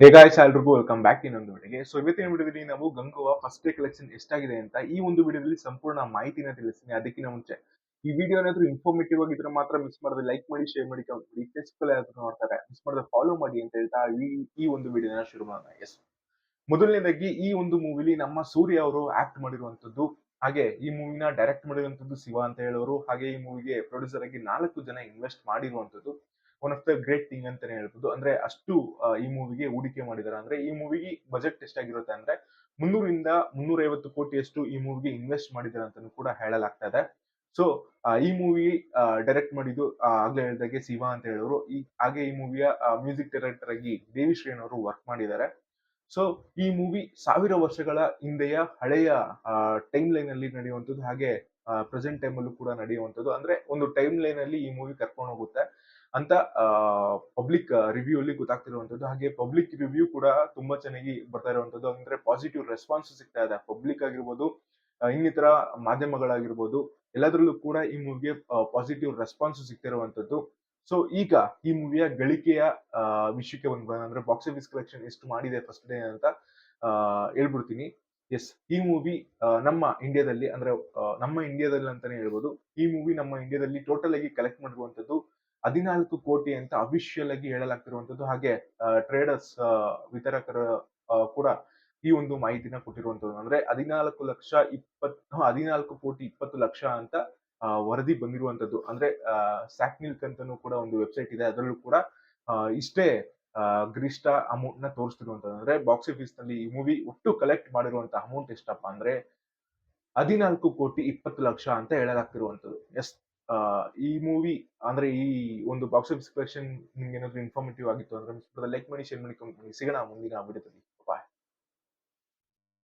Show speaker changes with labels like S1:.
S1: Hey guys ಎಲ್ರಿಗೂ welcome back ಇನ್ನೊಂದು ವಿಡಿಯೋಗೆ ಸೊ ಇವತ್ತಿನ ವಿಡಿಯೋದಲ್ಲಿ ನಾವು ಗಂಗುವ ಫಸ್ಟ್ ಡೇ ಕಲೆಕ್ಷನ್ ಎಷ್ಟಾಗಿದೆ ಅಂತ ಈ ಒಂದು ವಿಡಿಯೋದಲ್ಲಿ ಸಂಪೂರ್ಣ ಮಾಹಿತಿನ ತಿಳಿಸ್ತೀನಿ. ಅದಕ್ಕಿಂತ ಮುಂಚೆ ಈ ವಿಡಿಯೋ ಏನಾದ್ರು ಇನ್ಫಾರ್ಮೇಟಿವ್ ಆಗಿದ್ರೆ ಮಾತ್ರ ಮಿಸ್ ಮಾಡದೆ ಲೈಕ್ ಮಾಡಿ ಶೇರ್ ಮಾಡಿ ಮಾಡಿ. ಫೇಸ್ಬುಕ್ ಯಾರಾದ್ರೂ ನೋಡ್ತಾರೆ ಮಿಸ್ ಮಾಡದೆ ಫಾಲೋ ಮಾಡಿ ಅಂತ ಹೇಳ್ತಾ ಈ ಈ ಒಂದು ವಿಡಿಯೋನ ಶುರು ಮಾಡೋಣ. ಎಸ್ ಮೊದಲನೇದಾಗಿ ಈ ಒಂದು ಮೂವಿಲಿ ನಮ್ಮ ಸೂರ್ಯ ಅವರು ಆಕ್ಟ್ ಮಾಡಿರುವಂತದ್ದು ಹಾಗೆ ಈ ಮೂವಿನ ಡೈರೆಕ್ಟ್ ಮಾಡಿರುವಂತದ್ದು ಶಿವ ಅಂತ ಹೇಳೋರು, ಹಾಗೆ ಈ ಮೂವಿಗೆ ಪ್ರೊಡ್ಯೂಸರ್ ಆಗಿ ನಾಲ್ಕು ಜನ ಇನ್ವೆಸ್ಟ್ ಮಾಡಿರುವಂತದ್ದು one of the great thing ಅಂತಾನೆ ಹೇಳ್ಬೋದು. ಅಂದ್ರೆ ಅಷ್ಟು ಈ ಮೂವಿಗೆ ಹೂಡಿಕೆ ಮಾಡಿದ್ದಾರೆ ಅಂದ್ರೆ ಈ ಮೂವಿಗೆ ಬಜೆಟ್ ಎಷ್ಟಾಗಿರುತ್ತೆ ಅಂದ್ರೆ ಮುನ್ನೂರಿಂದ ಮುನ್ನೂರೈವತ್ತು ಕೋಟಿಯಷ್ಟು ಈ ಮೂವಿಗೆ ಇನ್ವೆಸ್ಟ್ ಮಾಡಿದ್ದಾರೆ ಅಂತಾನು ಕೂಡ ಹೇಳಲಾಗ್ತಾ ಇದೆ. ಸೊ ಈ ಮೂವಿ ಡೈರೆಕ್ಟ್ ಮಾಡಿದ್ದು ಆಗ್ಲೇ ಹೇಳಿದಾಗೆ ಶಿವ ಅಂತ ಹೇಳೋರು. ಈ, ಹಾಗೆ ಈ ಮೂವಿಯ ಮ್ಯೂಸಿಕ್ ಡೈರೆಕ್ಟರ್ ಆಗಿ ದೇವಿ ಶ್ರೇಣ್ ಅವರು ವರ್ಕ್ ಮಾಡಿದ್ದಾರೆ ಸೊ ಈ ಮೂವಿ ಸಾವಿರ ವರ್ಷಗಳ ಹಿಂದೆಯ ಹಳೆಯ ಟೈಮ್ ಲೈನ್ ಅಲ್ಲಿ ನಡೆಯುವಂಥದ್ದು, ಹಾಗೆ ಪ್ರೆಸೆಂಟ್ ಟೈಮ್ ಅಲ್ಲೂ ಕೂಡ ನಡೆಯುವಂಥದ್ದು. ಅಂದ್ರೆ ಒಂದು ಟೈಮ್ ಲೈನ್ ಅಲ್ಲಿ ಈ ಮೂವಿ ಕರ್ಕೊಂಡು ಹೋಗುತ್ತೆ. ಅಂತ ಪಬ್ಲಿಕ್ ರಿವ್ಯೂ ಅಲ್ಲಿ ಗೊತ್ತಾಗ್ತಿರುವಂತದ್ದು ಹಾಗೆ ಪಬ್ಲಿಕ್ ರಿವ್ಯೂ ಕೂಡ ತುಂಬಾ ಚೆನ್ನಾಗಿ ಬರ್ತಾ ಇರುವಂತದ್ದು ಅಂದ್ರೆ ಪಾಸಿಟಿವ್ ರೆಸ್ಪಾನ್ಸ್ ಸಿಗ್ತಾ ಇದೆ. ಪಬ್ಲಿಕ್ ಆಗಿರ್ಬೋದು ಇನ್ನಿತರ ಮಾಧ್ಯಮಗಳಾಗಿರ್ಬೋದು, ಎಲ್ಲದರಲ್ಲೂ ಕೂಡ ಈ ಮೂವಿಗೆ ಪಾಸಿಟಿವ್ ರೆಸ್ಪಾನ್ಸ್ ಸಿಗ್ತಿರುವಂತದ್ದು ಸೊ ಈಗ ಈ ಮೂವಿಯ ಗಳಿಕೆಯ ವಿಷಯಕ್ಕೆ ಒಂದು ಅಂದ್ರೆ ಬಾಕ್ಸ್ ಆಫೀಸ್ ಕಲೆಕ್ಷನ್ ಎಷ್ಟು ಮಾಡಿದೆ ಫಸ್ಟ್ ಡೇ ಅಂತ ಹೇಳ್ಬಿಡ್ತೀನಿ. ಎಸ್ ಈ ಮೂವಿ ನಮ್ಮ ಇಂಡಿಯಾದಲ್ಲಿ ಅಂದ್ರೆ ನಮ್ಮ ಇಂಡಿಯಾದಲ್ಲಿ ಅಂತಾನೆ ಹೇಳ್ಬೋದು. ಈ ಮೂವಿ ನಮ್ಮ ಇಂಡಿಯಾದಲ್ಲಿ ಟೋಟಲ್ ಆಗಿ ಕಲೆಕ್ಟ್ ಮಾಡಿರುವಂತದ್ದು ಹದಿನಾಲ್ಕು ಕೋಟಿ ಅಂತ ಅಫಿಷಿಯಲ್ ಆಗಿ ಹೇಳಲಾಗ್ತಿರುವಂತದ್ದು ಹಾಗೆ ಟ್ರೇಡರ್ಸ್ ವಿತರಕರ ಕೂಡ ಈ ಒಂದು ಮಾಹಿತಿನ ಕೊಟ್ಟಿರುವಂತದ್ದು ಅಂದ್ರೆ ಹದಿನಾಲ್ಕು ಲಕ್ಷ ಇಪ್ಪತ್ತು ಹದಿನಾಲ್ಕು ಕೋಟಿ ಇಪ್ಪತ್ತು ಲಕ್ಷ ಅಂತ ವರದಿ ಬಂದಿರುವಂತದ್ದು ಅಂದ್ರೆ ಸ್ಯಾಕ್ ಮಿಲ್ಕ್ ಅಂತಾನು ಕೂಡ ಒಂದು ವೆಬ್ಸೈಟ್ ಇದೆ. ಅದರಲ್ಲೂ ಕೂಡ ಇಷ್ಟೇ ಗರಿಷ್ಠ ಅಮೌಂಟ್ನ ತೋರಿಸ್ತಿರುವಂತದ್ದು ಅಂದ್ರೆ ಬಾಕ್ಸ್ ಆಫೀಸ್ನಲ್ಲಿ ಈ ಮೂವಿ ಒಟ್ಟು ಕಲೆಕ್ಟ್ ಮಾಡಿರುವಂತ ಅಮೌಂಟ್ ಎಷ್ಟಪ್ಪ ಅಂದ್ರೆ ಹದಿನಾಲ್ಕು ಕೋಟಿ ಇಪ್ಪತ್ತು ಲಕ್ಷ ಅಂತ ಹೇಳಲಾಗ್ತಿರುವಂತದ್ದು ಎಸ್ ಈ ಮೂವಿ ಅಂದ್ರೆ ಈ ಒಂದು ಬಾಕ್ಸ್ ಆಫೀಸ್ ಕಲೆಕ್ಷನ್ ನಿಮ್ಗೆ ಏನಾದ್ರು ಇನ್ಫಾರ್ಮೇಟಿವ್ ಆಗಿತ್ತು ಅಂದ್ರೆ ಲೈಕ್ ಮಾಡಿ ಶೇರ್ ಮಾಡಿ ಸಿಗೋಣ, ಮುಂದಿನ ವಿಡಿಯೋದಲ್ಲಿ